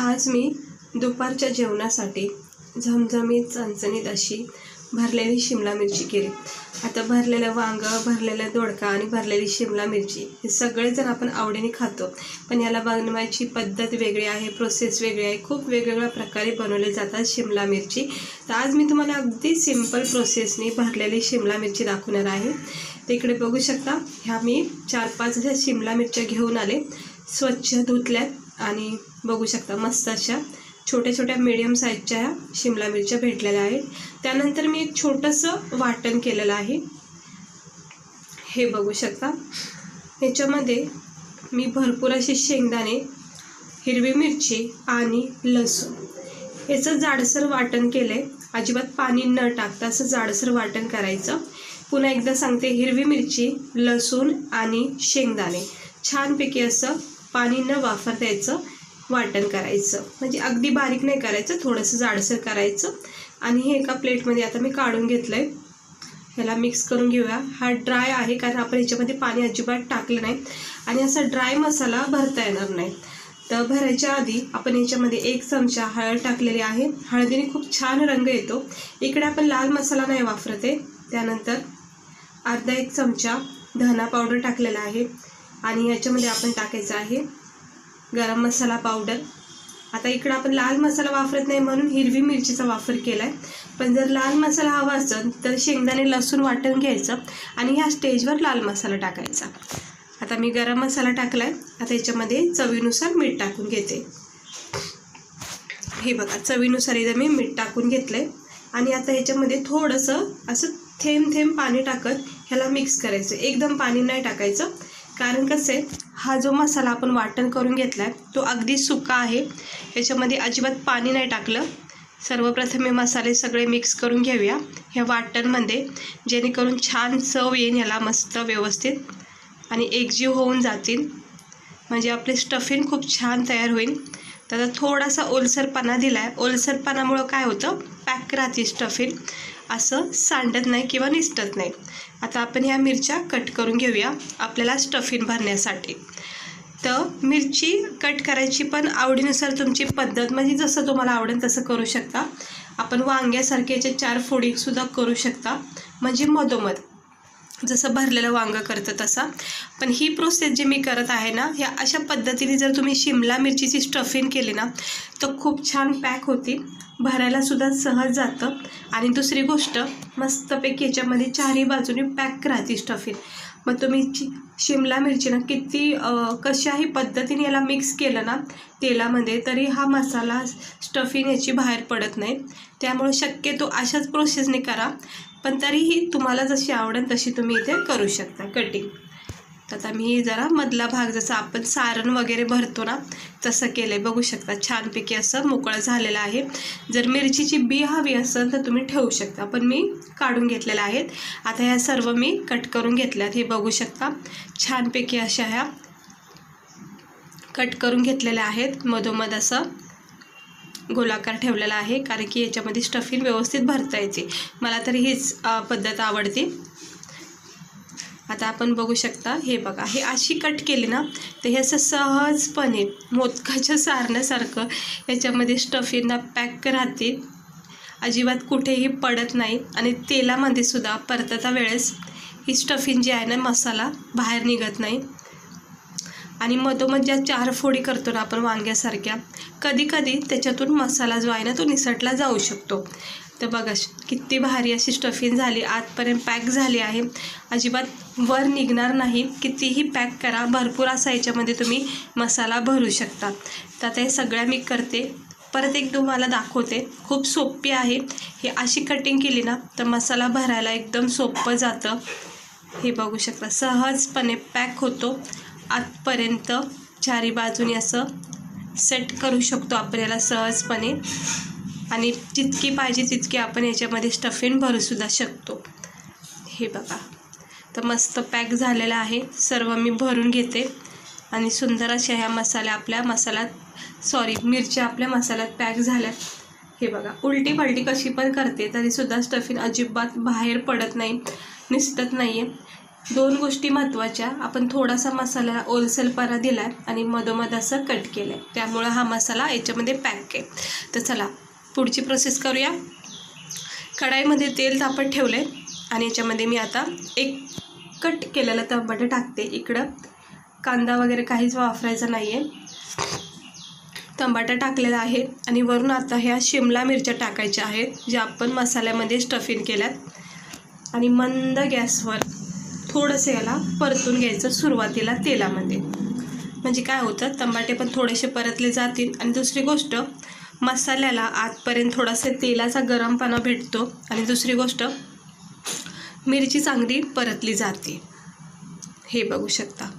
आज मी दुपारच्या जेवणासाठी झमझमीत चणचणीत अशी भरलेली शिमला मिरची केली. आता भरलेलं वांगं भरलेलं दोडका आणि भरलेली शिमला मिरची हे सगळेजण आपण आवडीने खातो. पण याला बनवायची पद्धत वेगळी आहे प्रोसेस वेगळी आहे खूप वेगवेगळ्या प्रकारे बनवले जातात शिमला मिरची. तर आज मी तुम्हाला अगदी सिंपल प्रोसेसने भरलेली शिमला मिरची दाखवणार आहे. तर इकडे बघू शकता ह्या मी चार पाच अशा शिमला मिरच्या घेऊन आले. स्वच्छ धुतल्यात. आणि बघू शकता मस्त अशा छोट्या छोट्या मीडियम साईजच्या ह्या शिमला मिरच्या भेटलेल्या आहेत. त्यानंतर मी एक छोटंसं वाटण केलेलं आहे. हे बघू शकता. ह्याच्यामध्ये मी भरपूर असे शेंगदाणे हिरवी मिरची आणि लसूण. याचं जाडसर वाटण केलं आहे अजिबात पाणी न टाकता असं जाडसर वाटण करायचं. पुन्हा एकदा सांगते हिरवी मिरची लसूण आणि शेंगदाणे. छानपैकी असं पाणी न वापरता याचं वाटण करायचं. म्हणजे अगदी बारीक नाही करायचं थोडंसं जाडसर करायचं. आणि हे एका प्लेटमध्ये आता मी काढून घेतलं आहे ह्याला मिक्स करून घेऊया. हा ड्राय आहे कारण आपण ह्याच्यामध्ये पाणी अजिबात टाकलं नाही. आणि असा ड्राय मसाला भरता येणार नाही. तर भरायच्या आधी आपण याच्यामध्ये एक चमचा हळद टाकलेली आहे. हळदीने खूप छान रंग येतो. इकडे आपण लाल मसाला नाही वापरत आहे. त्यानंतर अर्धा एक चमचा धना पावडर टाकलेला आहे. आणि याच्यामध्ये आपण टाकायचं आहे गरम मसाला पावडर आता इकडं आपण लाल मसाला वापरत नाही म्हणून हिरवी मिरचीचा वापर केला आहे पण जर लाल मसाला हवा असेल तर शेंगदाणे लसूण वाटण घ्यायचं आणि ह्या स्टेजवर लाल मसाला टाकायचा. आता मी गरम मसाला टाकला आहे आता याच्यामध्ये चवीनुसार मीठ टाकून घेते. हे बघा चवीनुसार इथं मी मीठ टाकून घेतलं आहे आणि आता ह्याच्यामध्ये थोडंसं असं थेंब थेंब पाणी टाकत ह्याला मिक्स करायचं. एकदम पाणी नाही टाकायचं. कारण कसं आहे हा जो मसाला आपण वाटण करून घेतला आहे तो अगदी सुका आहे. याच्यामध्ये अजिबात पाणी नाही टाकलं. सर्वप्रथम हे मसाले सगळे मिक्स करून घेऊया. ह्या वाटणमध्ये जेणेकरून छान चव येईल ह्याला मस्त व्यवस्थित. आणि एकजीव होऊन जातील. म्हणजे आपले स्टफिंग खूप छान तयार होईल. त्याचा थोडासा ओलसरपणा दिला आहे ओलसरपणामुळं काय होतं? पॅक राहते स्टफिंग असं सांडत नाही किंवा निसटत नाही. आता आपण ह्या मिरच्या कट करून घेऊया आपल्याला स्टफिन भरण्यासाठी. तर मिरची कट करायची पण आवडीनुसार तुमची पद्धत म्हणजे जसं तुम्हाला आवडेल तसं करू शकता. आपण वांग्यासारखे याचे चार फोडीसुद्धा करू शकता. म्हणजे मधोमध. जसं भरलेलं वांगं करतं तसा. पण ही प्रोसेस जी मी करत आहे ना ह्या अशा पद्धतीने जर तुम्ही शिमला मिरचीची स्टफिंग केली ना तर खूप छान पॅक होती. भरायला सुद्धा सहज जातं. आणि दुसरी गोष्ट मस्तपैकी याच्यामध्ये चारही बाजूने पॅक राहते स्टफिंग मग तुम्ही चि शिमला मिरचीनं किती कशाही पद्धतीने याला मिक्स केलं ना तेलामध्ये तरी हा मसाला स्टफिंग याची बाहेर पडत नाही. त्यामुळे शक्यतो अशाच प्रोसेसने करा. पण तरीही तुम्हाला जशी आवडेल तशी तुम्ही इथे करू शकता कटिंग तर आता मी जरा मधला भाग जसा आपण सारण वगैरे भरतो ना तसं केलं आहे बघू शकता छानपैकी असं मोकळं झालेलं आहे. जर मिरचीची बी हवी असेल तर तुम्ही ठेवू शकता पण मी काढून घेतलेल्या आहेत. आता ह्या सर्व मी कट करून घेतल्यात. हे बघू शकता छानपैकी अशा ह्या कट करून घेतलेल्या आहेत. मधोमध असं गोलाकार ठेवलेला आहे कारण की याच्यामध्ये स्टफिंग व्यवस्थित भरता येते. मला तरी हीच पद्धत आवडते. आता आपण बघू शकता हे बघा हे अशी कट केली ना तर हे असं सहजपणे मोदकाच्या सारण्यासारखं याच्यामध्ये स्टफिंगना पॅक राहते. अजिबात कुठेही पडत नाही आणि तेलामध्ये सुद्धा परतता वेळेस ही स्टफिंग जी आहे ना मसाला बाहेर निघत नाही. आणि मधोमध ज्या चार फोडी करतो ना आपण वांग्यासारख्या कधीकधी त्याच्यातून मसाला जो आहे ना तो निसटला जाऊ शकतो. तर बघा किती भारी अशी स्टफिंग झाली. आतपर्यंत पॅक झाली आहे. अजिबात वर निघणार नाही. कितीही पॅक करा भरपूर असा याच्यामध्ये तुम्ही मसाला भरू शकता. तर आता हे सगळ्या मी करते. परत एक तुम्हाला दाखवते. खूप सोपी आहे. हे अशी कटिंग केली ना तर मसाला भरायला एकदम सोपं जातं. हे बघू शकता सहजपणे पॅक होतो. आतपर्यंत चारी बाजूनी असं सेट करू शकतो आपण याला सहजपणे. आणि जितकी पाहिजे तितकी आपण याच्यामध्ये स्टफिन भरूसुद्धा शकतो. हे बघा. तर मस्त पॅक झालेलं आहे. सर्व मी भरून घेते. आणि सुंदर अशा ह्या मसाल्या आपल्या मसाल्यात सॉरी मिरच्या आपल्या मसाल्यात पॅक झाल्या. हे बघा. उलटी पलटी कशी पण करते तरीसुद्धा स्टफिन अजिबात बाहेर पडत नाही निसटत नाही आहे दोन गोष्टी महत्त्वाच्या. आपण थोडासा मसाला ओलसलपणा दिला आहे आणि मधोमध असं कट केलं आहे त्यामुळं हा मसाला याच्यामध्ये पॅक आहे. तर चला पुढची प्रोसेस करूया. कढाईमध्ये तेल तापत ठेवलं आहे आणि याच्यामध्ये मी आता एक कट केलेला टमाटर टाकते इकडं. कांदा वगैरे काहीच वापरायचा नाही आहे टमाटर टाकलेला आहे आणि वरून आता ह्या शिमला मिरच्या टाकायच्या आहेत ज्या आपण मसाल्यामध्ये स्टफिन केल्यात. आणि मंद गॅसवर थोडंसं याला परतून घ्यायचं सुरुवातीला तेलामध्ये. म्हणजे काय होतं टमाटे पण थोडेसे परतले जातील. आणि दुसरी गोष्ट मसाल्याला आतपर्यंत थोडासा तेलाचा गरमपणा भेटतो. आणि दुसरी गोष्ट मिरची चांगली परतली जाते. हे बघू शकता.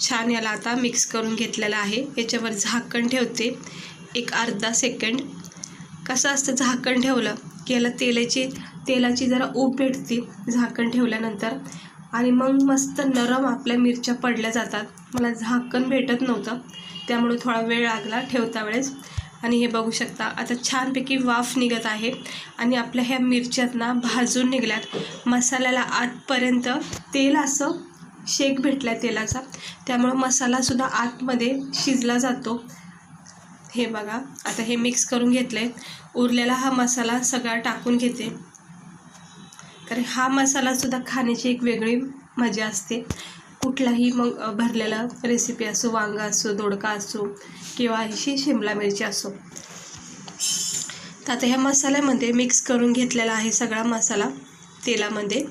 छान याला आता मिक्स करून घेतलेलं आहे. याच्यावर झाकण ठेवते. एक अर्धा सेकंड. कसं असतं झाकण ठेवलं की याला तेलाची तेलाची जरा ऊब भेटते. झाकण ठेवल्यानंतर आणि मग मस्त नरम आपल्या मिरच्या पडल्या जातात. मला झाकण भेटत नव्हतं. त्यामुळे थोडा वेळ लागला ठेवता वेळेस. आणि हे बघू शकता आता छानपैकी वाफ निघत आहे. आणि आपल्या ह्या मिरच्यात ना भाजून निघल्यात. मसाल्याला आतपर्यंत तेल असं शेक भेटला तेलाचा. त्यामुळं मसालासुद्धा आतमध्ये शिजला जातो. हे बघा आता हे मिक्स करून घेतलं आहे उरलेला हा मसाला सगळा टाकून घेते. तर हा मसालासुद्धा खाण्याची एक वेगळी मजा असते. कुठलाही मग भरलेला रेसिपी असो वांगा असो दोडका असो किंवा अशी शिमला मिरची असो. तर आता ह्या मसाल्यामध्ये मिक्स करून घेतलेला आहे सगळा मसाला तेलामध्ये.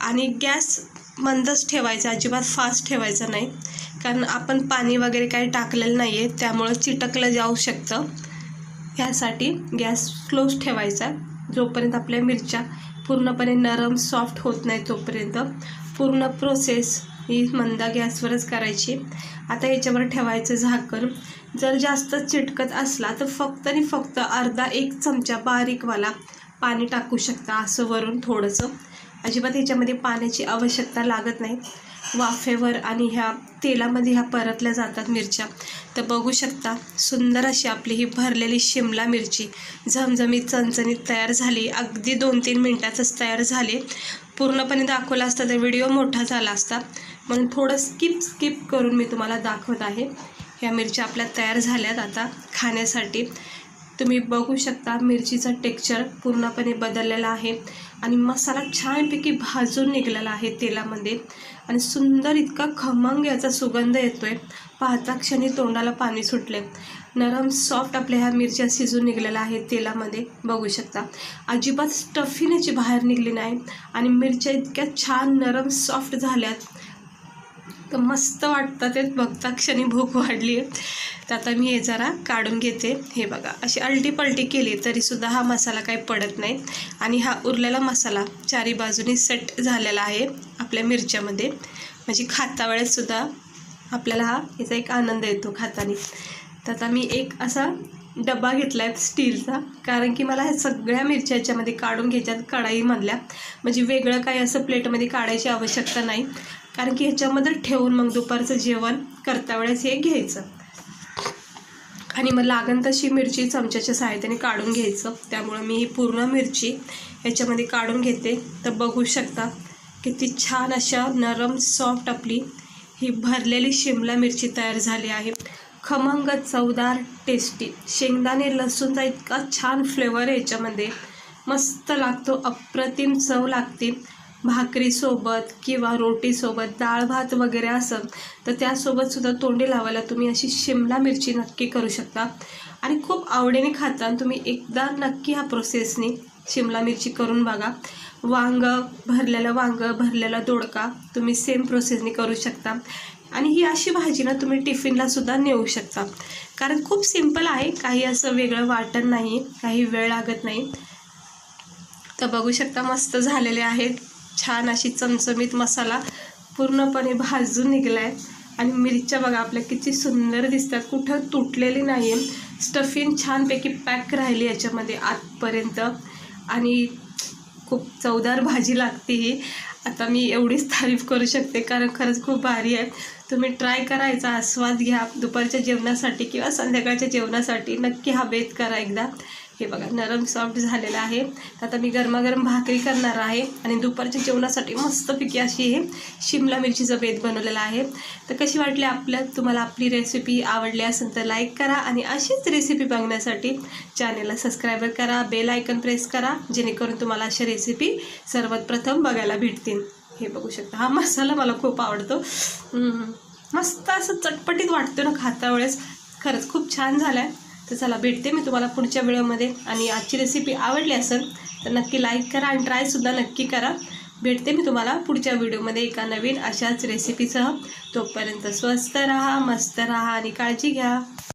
आणि गॅस मंदच ठेवायचा अजिबात फास्ट ठेवायचा नाही. कारण आपण पाणी वगैरे काही टाकलेलं नाही आहे त्यामुळं चिटकलं जाऊ शकतं. ह्यासाठी गॅस स्लोच ठेवायचा. जोपर्यंत आपल्या मिरच्या पूर्णपणे नरम सॉफ्ट होत नाही तोपर्यंत. पूर्ण प्रोसेस ही मंदा गॅसवरच करायची. आता याच्यावर ठेवायचं झाकण. जर जास्त चिटकत असला तर फक्त आणि फक्त अर्धा एक चमचा बारीकवाला पाणी टाकू शकता असं वरून थोडंसं. अजिबात ह्याच्यामध्ये पाण्याची आवश्यकता लागत नाही. वाफेवर आणि ह्या तेलामध्ये ह्या परतल्या जातात मिरच्या. तर बघू शकता सुंदर अशी आपली ही भरलेली शिमला मिरची. झमझमीत चणचणीत तयार झाली. अगदी दोन तीन मिनटातच तयार झाली. पूर्णपणे दाखवला असता तर व्हिडिओ मोठा झाला असता. म्हणून थोडं स्किप स्किप करून मी तुम्हाला दाखवत आहे. ह्या मिरच्या आपल्या तयार झाल्यात आता खाण्यासाठी. तुम्ही बघू शकता मिरचीचा टेक्स्चर पूर्णपणे बदललेला आहे आणि मसाला छानपैकी भाजून निघालेला आहे तेलामध्ये. आणि सुंदर इतका खमंग याचा सुगंध येतो आहे पाहता क्षणी तोंडाला पाणी सुटले. नरम सॉफ्ट आपल्या ह्या मिरच्या शिजून निघलेल्या आहेत तेलामध्ये. बघू शकता. अजिबात स्टफिनेची बाहेर निघली नाही. आणि मिरच्या इतक्या छान नरम सॉफ्ट झाल्यात. मस्त वाटतं ते बघता क्षणी भूक वाढली. आहे तर आता मी हे जरा काढून घेते. हे बघा अशी अलटी पलटी केली तरीसुद्धा हा मसाला काही पडत नाही. आणि हा उरलेला मसाला चारी बाजूनी सेट झालेला आहे आपल्या मिरच्यामध्ये. म्हणजे खाता वेळेससुद्धा आपल्याला हा याचा एक आनंद येतो खातानी. तर आता मी एक असा डबा घेतला आहे स्टीलचा कारण की मला ह्या सगळ्या मिरच्या याच्यामध्ये काढून घ्यायच्यात कढाईमधल्या म्हणजे वेगळं काही असं प्लेटमध्ये काढायची आवश्यकता नाही. कारण की ह्याच्यामध्ये ठेवून मग दुपारचं जेवण करता वेळेस हे घ्यायचं. आणि मग लागण तशी मिरची चमच्याच्या सहाय्याने काढून घ्यायचं. त्यामुळं मी ही पूर्ण मिरची ह्याच्यामध्ये काढून घेते. तर बघू शकता किती छान अशा नरम सॉफ्ट आपली ही भरलेली शिमला मिरची तयार झाली आहे. खमंग चवदार टेस्टी शेंगदाणे लसूणचा इतका छान फ्लेवर आहे याच्यामध्ये. मस्त लागतो अप्रतिम चव लागते. भाकरीसोबत किंवा रोटीसोबत डाळ भात वगैरे असं तर त्यासोबतसुद्धा तोंडी लावायला तुम्ही अशी शिमला मिरची नक्की करू शकता. आणि खूप आवडीने खाता तुम्ही एकदा नक्की ह्या प्रोसेसने शिमला मिरची करून बघा. वांग भरलेलं वांग भरलेला दोडका तुम्ही सेम प्रोसेसने करू शकता. आणि ही अशी भाजी ना तुम्ही टिफिनला सुद्धा नेऊ शकता. कारण खूप सिंपल आहे काही असं वेगळं वाटण नाही काही वेळ लागत नाही. तर बघू शकता मस्त झालेले आहेत. छान अशी चमचमीत मसाला पूर्णपणे भाजून निघला आहे आणि मिरच्या बघा आपल्या किती सुंदर दिसतात. कुठं तुटलेली नाही आहे स्टफिंग छानपैकी पॅक राहिली याच्यामध्ये आतपर्यंत. आणि खूप चवदार भाजी लागते ही. आता मी एवढीच तारीफ करू शकते कारण खरंच खूप भारी आहे. तुम्ही ट्राय करायचा आस्वाद घ्या. दुपारच्या जेवणासाठी किंवा संध्याकाळच्या जेवणासाठी नक्की हा बेत करा एकदा. हे बघा नरम सॉफ्ट झालेलं आहे. तर आता मी गरमागरम भाकरी करणार आहे आणि दुपारच्या जेवणासाठी मस्तपैकी अशी हे शिमला मिरचीचं बेत बनवलेलं आहे. तर कशी वाटली आपल्या तुम्हाला आपली रेसिपी आवडली असेल तर लाईक करा आणि अशीच रेसिपी बघण्यासाठी चॅनेलला सबस्क्राईबर करा बेल आयकन प्रेस करा जेणेकरून तुम्हाला अशा रेसिपी सर्वात प्रथम बघायला भेटतील. हे बघू शकता. हा मसाला मला खूप आवडतो. मस्त असं चटपटीत वाटतो ना खाता वेळेस खरंच खूप छान झालं आहे तर चला भेटते मी तुम्हाला पुढच्या व्हिडिओमध्ये. आणि आजची रेसिपी आवडली असेल तर नक्की लाईक करा आणि ट्रायसुद्धा नक्की करा. भेटते मी तुम्हाला पुढच्या व्हिडिओमध्ये एका नवीन अशाच रेसिपीसह तोपर्यंत स्वस्त राहा मस्त राहा आणि काळजी घ्या.